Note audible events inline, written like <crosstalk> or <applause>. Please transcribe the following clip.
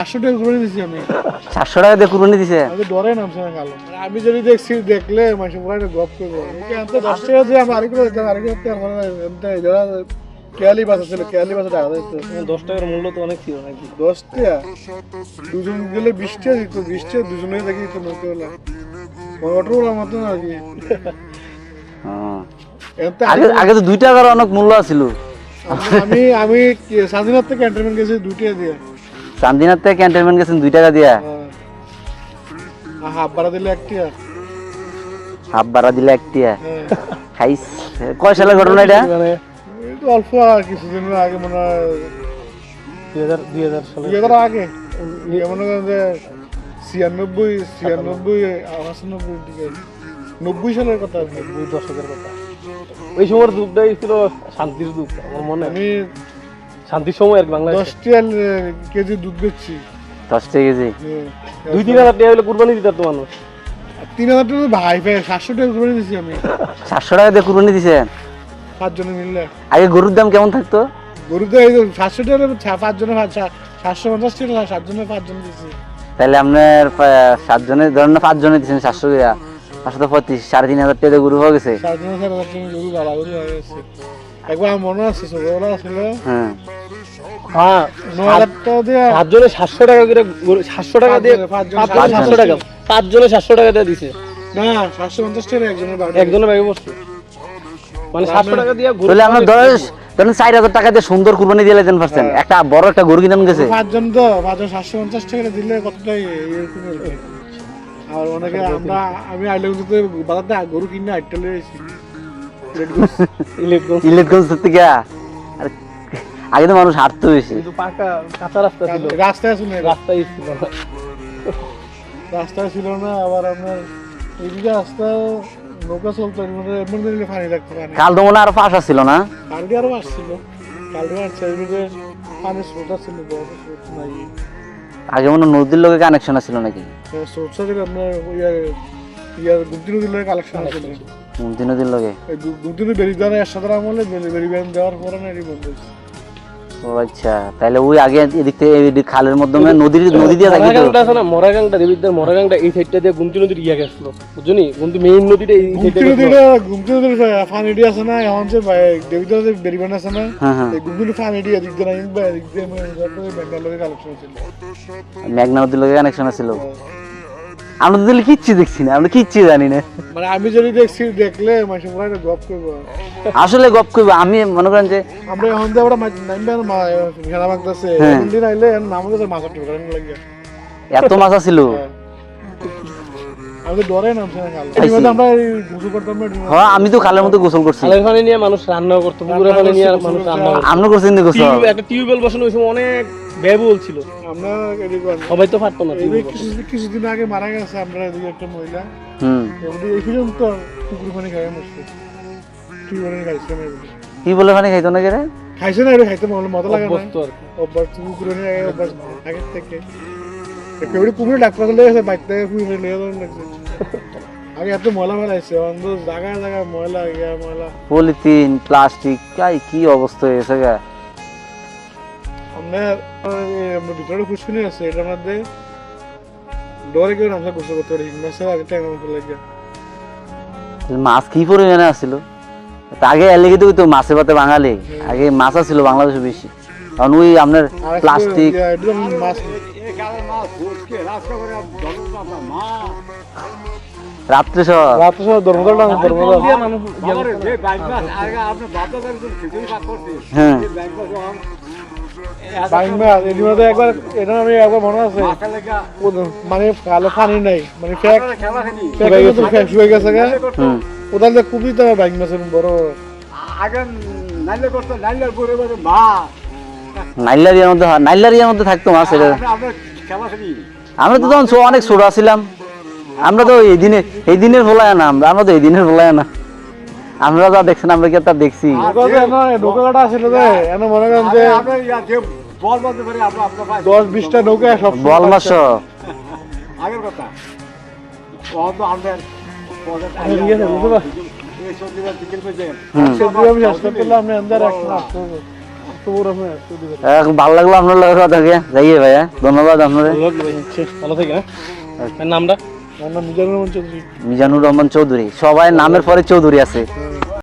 পাঁচশো টাকা করে দিছি আমি। সাতশো টাকা দিয়ে কুরবানি দিছে? আমি ডরে নামছে না খালো যদি দেখছি দেখলে মাসে পুরো একটা গপ করব। দশ টাকা দিয়ে আমি আরেকটু দিতাম আরেকটু দিতে আমার এমনি যারা কেয়ালি বাসা ছিল কেয়ালি বাসা টাকা দিত দশ টাকার মূল্য তো অনেক ছিল নাকি? দশ টাকা? দুজন গেলে বিশ টাকা দিত বিশ টাকা দুজনে দেখি বলা অটোওয়ালার মতন আর কি। হ্যাঁ। আগে তো দুই টাকার অনেক মূল্য ছিল আমি আমি স্বাধীনতা থেকে ক্যান্টনমেন্ট গেছি দিয়ে। চান্দিনার থেকে ক্যান্টনমেন্ট গেছেন দুই টাকা দিয়া। হ্যাঁ। হাফ ভাড়া দিলে এক টাকা হাফ ভাড়া দিলে একটিয়া হ্যাঁ। খাইস। কয় সালের ঘটনা এটা? মানে অল্প কিছুদিন আগে মনে হয় দুই হাজার দুই হাজার সালে। আগে। ইয়ে মনে করেন যে ছিয়ানব্বই ছিয়ানব্বই আটানব্বই দিকে। নব্বই সালের কথা। দুই দশকের কথা। ওই সময়ের যুগটাই ছিল শান্তির যুগ আমার মনে আমি শান্তির সময় আর কি বাংলাদেশ। দশটি কেজি দুধ বেচছি। দশ টাকা কেজি? দুই তিন হাজার টাকা হলে কুরবানি দিত তো মানুষ। তিন হাজার টাকা ভাই ভাই সাতশো টাকা করে দিয়েছি আমি। <laughs> সাতশো টাকা দিয়ে কুরবানি দিছে পাঁচজনে মিললে আগে গরুর দাম কেমন থাকতো? গরুতে এই সাতশো টাকা ছা- পাঁচজনে সাতশো পঞ্চাশ টাকা সাতজনে পাঁচজন তাহলে আপনার সাতজনের ধরেন না পাঁচজনে দিচ্ছেন সাতশো টাকা। পাঁচশো তো পঁয়ত্রিশ সাড়ে তিন হাজার টাকা গরু হয়ে গেছে। সাতজনে সাড়ে পাঁচজন গরু গালাগুলি হয়ে গেছে। একবার মনে আছে ছোটবেলা ছিল। হ্যাঁ। হ্যাঁ সাতজনে সাতশো টাকা করে সাতশো টাকা দিয়ে সাতশো টাকা পাঁচজনে সাতশো টাকা দিয়ে দিছে। না সাতশো পঞ্চাশ টাকা একজনের একজনের ব্যাগে বসছে। মানে সাতশো টাকা দিয়ে গরু তাহলে আপনার ধরেন চার হাজার টাকা দিয়ে সুন্দর কুরবানি দিয়ে লেন পারছেন। একটা বড় একটা গরু কিনে গেছে। পাঁচজন তো পাঁচজন সাতশো পঞ্চাশ টাকা দিলে কতটাই আর অনেকে আমরা আমি আইলেগুলোতে বাজারতে গরু কিনে আটটা লিয়ে ইলেকট্রন ইলেকট্রন থেকে। আগে তো মানুষ হাঁটতো বেশি। কিন্তু পাকা কাঁচা রাস্তা ছিল। রাস্তায় ছিল না রাস্তাই ছিল না। রাস্তায় ছিল না আবার আপনার এইদিকে রাস্তা নৌকা চলতো এর মধ্যে দিলে পানি লাগতো পানি। কাল তো মনে হয় আরও পাশ আসছিল না? কালকে আরও আসছিল কালকে আসছে এর মধ্যে পানির স্রোত ছিল বড় স্রোত নাই। আগে মনে হয় নদীর লোকে কানেকশন ছিল নাকি? স্রোত ছিল আপনার ইয়ার ইয়ার গুমতি নদীর লোক কালেকশন ছিল। নদী নদীর লোকে এই গু- গুমতি নদী বেরি দেওয়ার একসাথে আমলে বেরি বেরি দেওয়ার পরে না এটি বন্ধ হয়েছে। ও আচ্ছা তাহলে ওই আগে এদিক থেকে এদিক খালের মাধ্যমে নদীর নদী দিয়ে থাকি তো? মরাগাংটা আছে না মরাগাংটা দেবিদ্যার মরাগাংটা এই সাইডটা দিয়ে গুমতি নদীর ইয়া গেছিল বুঝলি? গুমতি মেইন নদীটা এই গুমতি সাইডে নদীটা গুমতি নদীর পানিটি আছে না? এখন যে দেবিদার যে বেরি ব্যান আছে না হ্যাঁ হ্যাঁ। এই গুমতি পানিটি এদিক দিয়ে না বা এদিক দিয়ে তারপরে ব্যাঙ্গালোরে কালেকশন ছিল মেঘনা নদীর লোকে কানেকশন ছিল। আমরা তো তাহলে কিচ্ছু দেখছি না আমরা কিচ্ছু জানি না। মানে আমি যদি দেখছি দেখলে মাসে একটা গপ করব। আসলে গপ করব আমি মনে করেন যে আমরা এখন যে আমরা ঘেরা হ্যাঁ। নাম মাছ এত মাছ ছিল। আমি তো হ্যাঁ আমি তো খালের মধ্যে গোসল করছি। খালের পানি নিয়ে মানুষ রান্নাও করতো পুকুরের পানি নিয়ে মানুষ রান্না করতো আমরা গোসল। একটা টিউবওয়েল বসানো ওই সময় অনেক ব্যয়বহুল ছিল। আমরা সবাই তো পারতো না কিছুদিন আগে মারা গেছে আমরা এদিকে একটা মহিলা। হুম। এই পর্যন্ত কুকুর পানি খাই মরছে কি খাইছে না কি বলে মানে খাইতো না খাইছে খাইতে মজা লাগে না। বস্তু আর কি। অভ্যাস কুকুর পানি আগে থেকে। গেছে বাইক থেকে কুকুরে নিয়ে যাওয়ার লাগছে আগে এত ময়লা ফেলাইছে অন্ধ জায়গায় জায়গায় ময়লা গিয়া ময়লা পলিথিন প্লাস্টিক কাই কি অবস্থা হয়ে গেছে এই আপনার ভিতরে ফুসকুনি আছে এটার মধ্যে ডরে কেউ নামসা গোসল করতে পারি মাসের আগে টাইম মতো লাগে মাছ কি পরিমাণে আসছিল তা আগে এর লেগে তো মাছে ভাতে বাঙালি আগে মাছ আছিল বাংলাদেশে বেশি কারণ ওই আপনার প্লাস্টিক মাছ রাত্রে সব। রাত্রে সময় ধর্মদল ধর্মদল ইয়া করতো। হ্যাঁ। মাছ একবার এটা আমি একবার মনে আছে। মানে কালো পানি নাই। মানে ফ্যাক ফ্যাক হয়ে গেছে হুম। খুবই তো বাইক মাছের বড়। নাইলারিয়ার মধ্যে হয়- নাইলারিয়ার মধ্যে থাকতো মাছ এটা আমরা তো তখন অনেক ছোট ছিলাম। আমরা তো এই দিনে এই দিনের ভোলায় না আমরা আমরা তো এই দিনের ভোলায় না আমরা যা দেখছেন আমরা কি আর তা দেখছি? দশ বিশটা নৌকা সব বল মাছ। আগের কথা। ঠিক ভালো লাগল আপনার লগে কথা কে? যাইয়ে ভাইয়া ধন্যবাদ আপনাদের। ভালো থাকে হ্যাঁ? নামটা? রহমান চৌধুরী। মিজানুর রহমান চৌধুরী সবাই নামের পরে চৌধুরী আছে।